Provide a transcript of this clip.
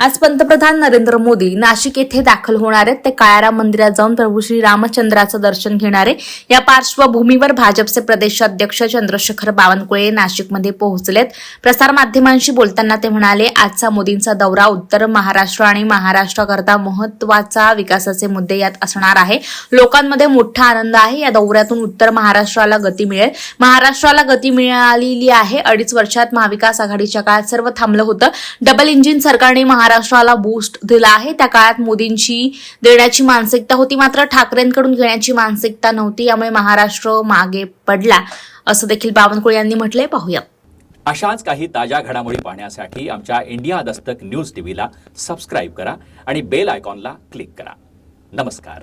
आज पंतप्रधान नरेंद्र मोदी नाशिक येथे दाखल होणार आहेत. ते काळाराम मंदिरात जाऊन प्रभू श्री रामचंद्राचं दर्शन घेणार आहे. या पार्श्वभूमीवर भाजपचे प्रदेशाध्यक्ष चंद्रशेखर बावनकुळे नाशिकमध्ये पोहोचलेत. प्रसारमाध्यमांशी बोलताना ते म्हणाले आजचा मोदींचा दौरा उत्तर महाराष्ट्र आणि महाराष्ट्राकरता महत्त्वाचा विकासाचे मुद्दे यात असणार आहे. लोकांमध्ये मोठा आनंद आहे. या दौऱ्यातून उत्तर महाराष्ट्राला गती मिळेल. महाराष्ट्राला गती मिळालेली आहे. अडीच वर्षात महाविकास आघाडीच्या काळात सर्व थांबलं होतं. डबल इंजिन सरकारने महाराष्ट्राला बूस्ट दिला आहे. त्या काळात मोदींची देण्याची मानसिकता होती. मात्र ठाकरेंकडून घेण्याची मानसिकता नव्हती. यामुळे महाराष्ट्र मागे पडला. असं देखील बावनकुळे यांनी म्हटलंय. पाहूया. अशाच काही ताज्या घडामोडी पाहण्यासाठी आमच्या इंडिया दस्तक न्यूज टीव्हीला सबस्क्राईब करा आणि बेल आयकॉनला क्लिक करा. नमस्कार.